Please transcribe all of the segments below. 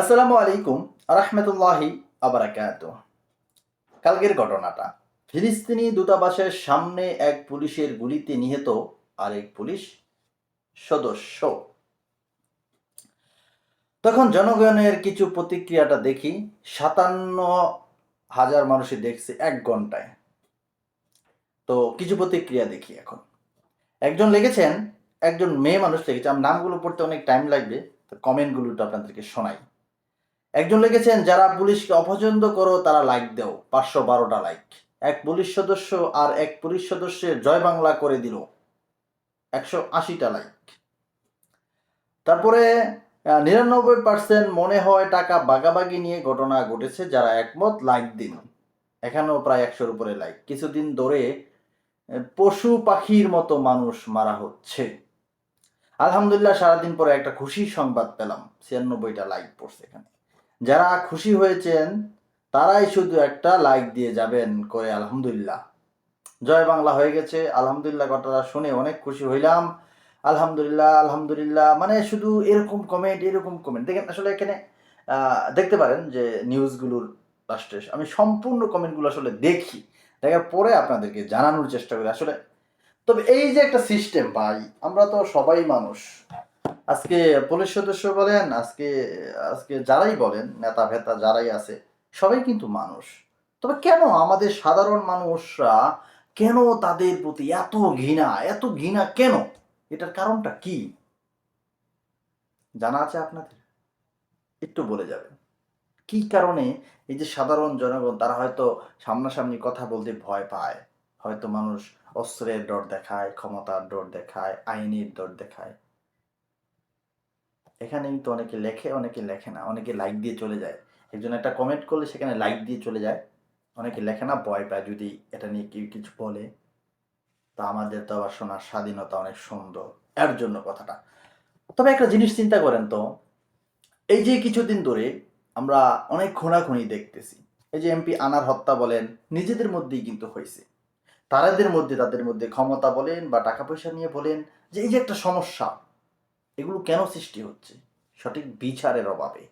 আসসালামু আলাইকুম রহমতুল্লাহি আবরাকাত কালকের ঘটনাটা। ফিলিস্তিনি দূতাবাসের সামনে এক পুলিশের গুলিতে নিহত আরেক পুলিশ সদস্য। তখন জনগণের কিছু প্রতিক্রিয়াটা দেখি। সাতান্ন হাজার মানুষই দেখছে এক ঘন্টায়। তো কিছু প্রতিক্রিয়া দেখি এখন। একজন লিখেছেন একজন মেয়ে মানুষ লিখেছে আমার নামগুলো পড়তে অনেক টাইম লাগবে, তো কমেন্টগুলো তো আপনাদেরকে শোনাই। একজন লিখেছেন, যারা পুলিশকে অপছন্দ করো, তারা লাইক দাও। পাঁচশো বারোটা লাইক এক পুলিশ সদস্য আর এক পুলিশ সদস্যের জয় বাংলা করে দিল। একশো আশিটা লাইক তারপরে নিরানব্বই পার্সেন্ট মনে হয় টাকা বাগাবাগি নিয়ে ঘটনা ঘটেছে, যারা একমত লাইক দিন এখানেও প্রায় একশোর উপরে লাইক কিছুদিন ধরে পশু পাখির মতো মানুষ মারা হচ্ছে। আলহামদুলিল্লাহ, সারাদিন পরে একটা খুশির সংবাদ পেলাম। ছিয়ানব্বইটা লাইক পড়ছে এখানে। যারা খুশি হয়েছেন, তারাই শুধু একটা লাইক দিয়ে যাবেন করে আলহামদুলিল্লাহ। জয় বাংলা হয়ে গেছে, আলহামদুলিল্লাহ কথাটা শুনে অনেক খুশি হইলাম। আলহামদুলিল্লাহ আলহামদুলিল্লাহ মানে শুধু এরকম কমেন্ট এরকম কমেন্ট দেখেন আসলে এখানে দেখতে পারেন যে নিউজগুলোর লাস্টে আমি সম্পূর্ণ কমেন্টগুলো আসলে দেখি। দেখার পরে আপনাদেরকে জানানোর চেষ্টা করি। আসলে, তবে এই যে একটা সিস্টেম ভাই, আমরা তো সবাই মানুষ। আজকে পুলিশ সদস্য বলেন, আজকে আজকে যারাই বলেন, নেতা ভেতা যারাই আছে, সবাই কিন্তু মানুষ। তবে কেন আমাদের সাধারণ মানুষরা কেন তাদের প্রতি এত ঘৃণা? এত ঘৃণা কেন? এটার কারণটা কি? জানা আছে আপনাদের? একটু বলে যাবেন। কি কারণে এই যে সাধারণ জনগণ, তারা হয়তো সামনাসামনি কথা বলতে ভয় পায়? হয়তো মানুষ অস্ত্রের ডর দেখায়, ক্ষমতার ডর দেখায়, আইনের ডর দেখায়। এখানেই তো অনেকে লেখে অনেকে লেখে না, অনেকে লাইক দিয়ে চলে যায়। একজন একটা কমেন্ট করলে সেখানে লাইক দিয়ে চলে যায়। অনেকে লেখে না, ভয় পায় যদি এটা নিয়ে কেউ কিছু বলে। তা আমাদের তো আবার শোনার স্বাধীনতা অনেক সুন্দর। এর জন্য কথাটা। তবে একটা জিনিস চিন্তা করেন তো, এই যে কিছুদিন ধরে আমরা অনেক খুনাখুনি দেখতেছি। এই যে এমপি আনার হত্যা বলেন, নিজেদের মধ্যেই কিন্তু হয়েছে। তারাদের মধ্যে, তাদের মধ্যে ক্ষমতা বলেন বা টাকা পয়সা নিয়ে বলেন, যে এই যে একটা সমস্যা এগুলো কেন সৃষ্টি হচ্ছে? সঠিক বিচারের অভাবে।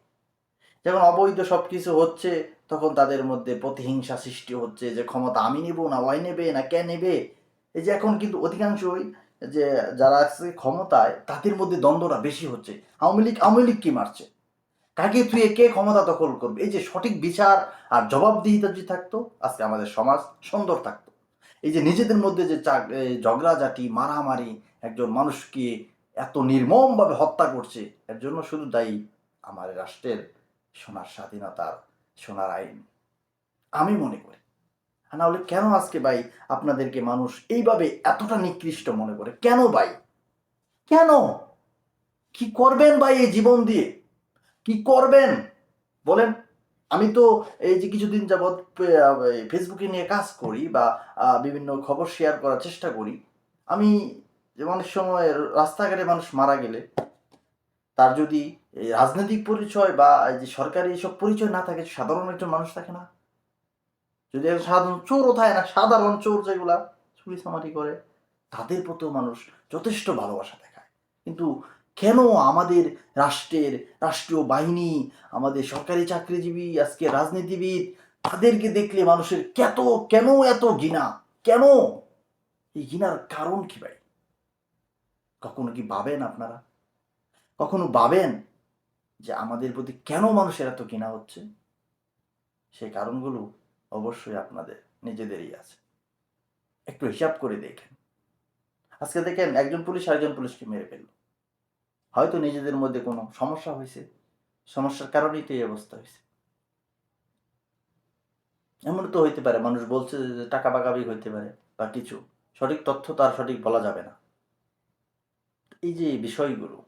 যখন অবৈধ সব কিছু হচ্ছে, তখন তাদের মধ্যে প্রতিহিংসা সৃষ্টি হচ্ছে যে, ক্ষমতা আমি নেব না ওয়াই নেবে না, কে নেবে? এই যে এখন কিন্তু অধিকাংশই যে, যারা আছে ক্ষমতায়, তাদের মধ্যে দ্বন্দ্বটা বেশি হচ্ছে। আওয়ামী লীগ আওয়ামী লীগ কি মারছে? কাকে তুই কে ক্ষমতা দখল করবে? এই যে সঠিক বিচার আর জবাবদিহিতা যদি থাকতো, আজকে আমাদের সমাজ সুন্দর থাকতো। এই যে নিজেদের মধ্যে যে ঝগড়াঝাটি, মারামারি, একজন মানুষকে এত নির্মমভাবে হত্যা করছে, এর জন্য শুধু দায়ী আমার রাষ্ট্রের সোনার স্বাধীনতার সোনার আইন। আমি মনে করি। আর না হলে কেন আজকে ভাই আপনাদেরকে মানুষ এইভাবে এতটা নিকৃষ্ট মনে করে? কেন ভাই? কেন? কি করবেন ভাই এই জীবন দিয়ে? কি করবেন? বলেন, আমি তো এই যে কিছুদিন যাবৎ ফেসবুকে নিয়ে কাজ করি বা বিভিন্ন খবর শেয়ার করার চেষ্টা করি। আমি যে অনেক সময় রাস্তাঘাটে মানুষ মারা গেলে, তার যদি রাজনৈতিক পরিচয় বা যে সরকারি এসব পরিচয় না থাকে, সাধারণ একজন মানুষ থাকে না। যদি সাধারণ চোরও থাকে না, সাধারণ চোর যেগুলা চুরি চামারি করে, তাদের প্রতিও মানুষ যথেষ্ট ভালোবাসা দেখায়। কিন্তু কেন আমাদের রাষ্ট্রের রাষ্ট্রীয় বাহিনী, আমাদের সরকারি চাকরিজীবী, আজকে রাজনীতিবিদ, তাদেরকে দেখলে মানুষের কত, কেন এত ঘৃণা? কেন? এই ঘৃণার কারণ কি ভাই? কখনো কি ভাবেন আপনারা? কখনো ভাবেন যে আমাদের প্রতি কেন মানুষের এত ঘৃণা হচ্ছে? সেই কারণগুলো অবশ্যই আপনাদের, নিজেদেরই আছে। একটু হিসাব করে দেখেন। আজকে দেখেন একজন পুলিশ আরেকজন পুলিশকে মেরে ফেলল। হয়তো নিজেদের মধ্যে কোনো সমস্যা হয়েছে। সমস্যার কারণেই তো এই অবস্থা হয়েছে। এমন তো হইতে পারে, মানুষ বলছে যে টাকা বাগাবি হইতে পারে বা কিছু। সঠিক তথ্য তার সঠিক বলা যাবে না। এই যে বিষয়গুলো,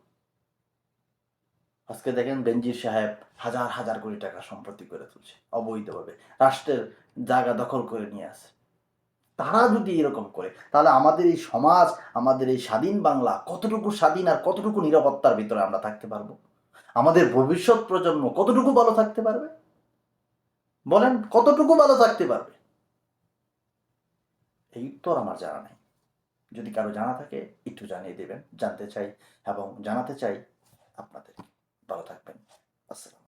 আজকে দেখেন বেনজির সাহেব হাজার হাজার কোটি টাকা সম্পত্তি করে তুলছে, অবৈধভাবে। রাষ্ট্রের জায়গা দখল করে নিয়ে আসে তারা যদি এরকম করে, তাহলে আমাদের এই সমাজ, আমাদের এই স্বাধীন বাংলা কতটুকু স্বাধীন আর কতটুকু নিরাপত্তার ভিতরে আমরা থাকতে পারব? আমাদের ভবিষ্যৎ প্রজন্ম কতটুকু ভালো থাকতে পারবে? বলেন, কতটুকু ভালো থাকতে পারবে? এই উত্তর আমার জানা নেই। যদি কারও জানা থাকে, একটু জানিয়ে দেবেন। জানতে চাই এবং জানাতে চাই আপনাদের। ভালো থাকবেন। আসসালাম